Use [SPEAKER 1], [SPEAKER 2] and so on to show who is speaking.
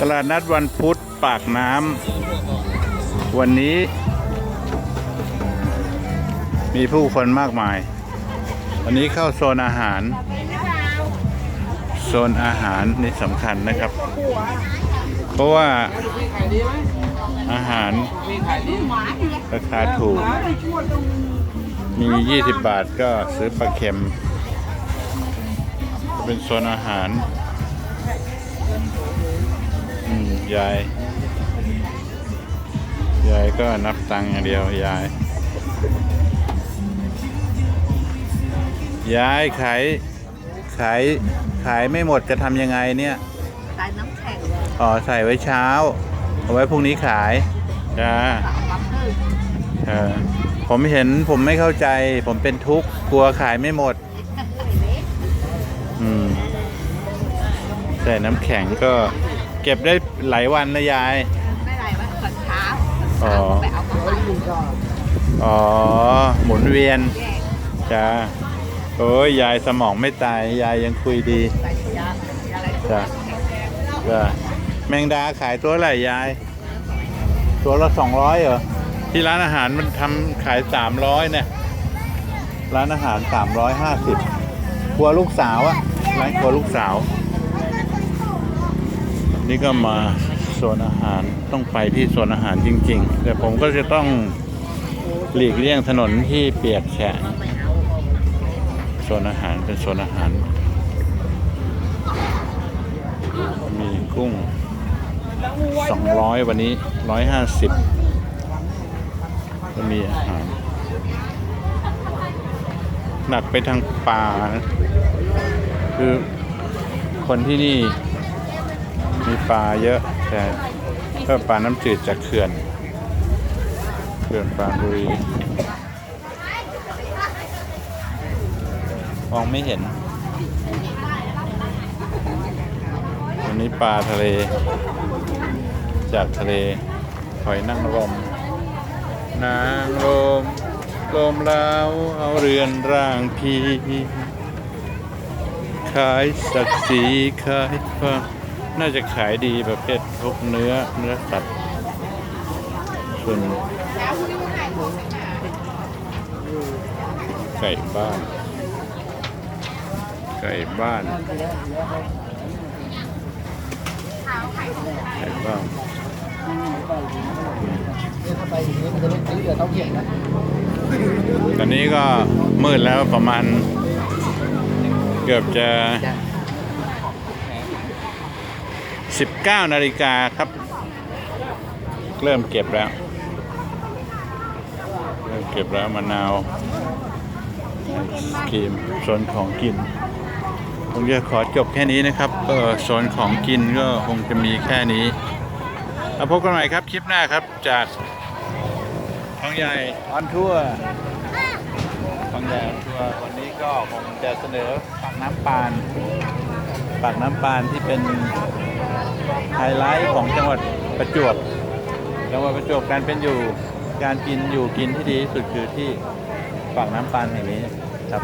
[SPEAKER 1] ตลาดนัดวันพุธปากน้ำวันนี้ มีผู้คนมากมาย วันนี้เข้าโซนอาหาร โซนอาหารนี่สำคัญนะครับ เพราะว่าอาหารราคาถูก มี 20 บาทก็ซื้อปลาเค็ม เป็นโซนอาหาร อืมยาย ยายก็นับตังค์อย่างเดียวยาย ยายขายขายขายไม่หมดจะทำยังไงเนี่ย
[SPEAKER 2] ขายน้ำแข็ง
[SPEAKER 1] อ๋อใส่ไว้เช้า เอาไว้พรุ่งนี้ขายจ้า
[SPEAKER 2] เอามาเพิ่ม
[SPEAKER 1] เออผมเห็นผมไม่เข้าใจ ผมเป็นทุกข์กลัวขายไม่หมดอืม ใส่น้ำแข็งก็ เก็บได้หลายวันนะยาย
[SPEAKER 2] ไม่ไรว่าตอนเช้า
[SPEAKER 1] อ๋อ
[SPEAKER 2] ไปเอามาใหม่
[SPEAKER 1] อ๋อ หมุนเวียน
[SPEAKER 2] แยก
[SPEAKER 1] จ้า โอ้ยยายสมองไม่ตาย ยายยังคุยดี
[SPEAKER 2] ใส่ยาอะไรตัว
[SPEAKER 1] จ้ะจ้าแมงดาขายตัวอะไรยาย ตัวละสองร้อยเหรอ ที่ร้านอาหารมันทำขายสามร้อยเนี่ย ร้านอาหารสามร้อยห้าสิบครัวลูกสาวอะร้านครัวลูกสาว นี่ก็มาโซนอาหารต้องไปที่โซนอาหารจริง ๆ แต่ผมก็จะต้องหลีกเลี่ยงถนนที่เปียกแฉะโซนอาหารเป็นโซนอาหาร มีกุ้ง 200 วันนี้ 150 ก็มีอาหาร หนักไปทางปลานะคือคนที่นี่ มีปลาเยอะแต่ก็ปลาน้ำจืดจากเขื่อนเขื่อนปราบุรีมองไม่เห็นวันนี้ปลาทะเล จากทะเลหอยนางรมนางรมลมแล้วเอาเรือนร่างพีขายศักดิ์ศรีขายความ น่าจะขายดีประเภทพวกเนื้อเนื้อสัตว์ส่วนไก่บ้าน ไก่บ้านไก่บ้าน
[SPEAKER 3] ถ้าไปอย่างนี้มันจะไม่ซื้อเดี๋ยวต้องเขียนนะ
[SPEAKER 1] ตอนนี้ก็มืดแล้วประมาณเกือบจะ 19 นาฬิกาครับ เริ่มเก็บแล้ว เริ่มเก็บแล้วมะนาวไอศครีมโซนของกินผมจะขอจบแค่นี้นะครับก็โซนของกินก็คงจะมีแค่นี้แล้วพบกันใหม่ครับคลิปหน้าครับจากทองใหญ่ออนทัวร์ทองใหญ่ออนทัวร์วันนี้ก็ผมจะเสนอปากน้ำปานปากน้ำปานที่เป็น ไฮไลท์ของจังหวัดประจวบจังหวัดประจวบการเป็นอยู่การกินอยู่กินที่ดีที่สุดคือที่ปากน้ำปานแห่งนี้ครับ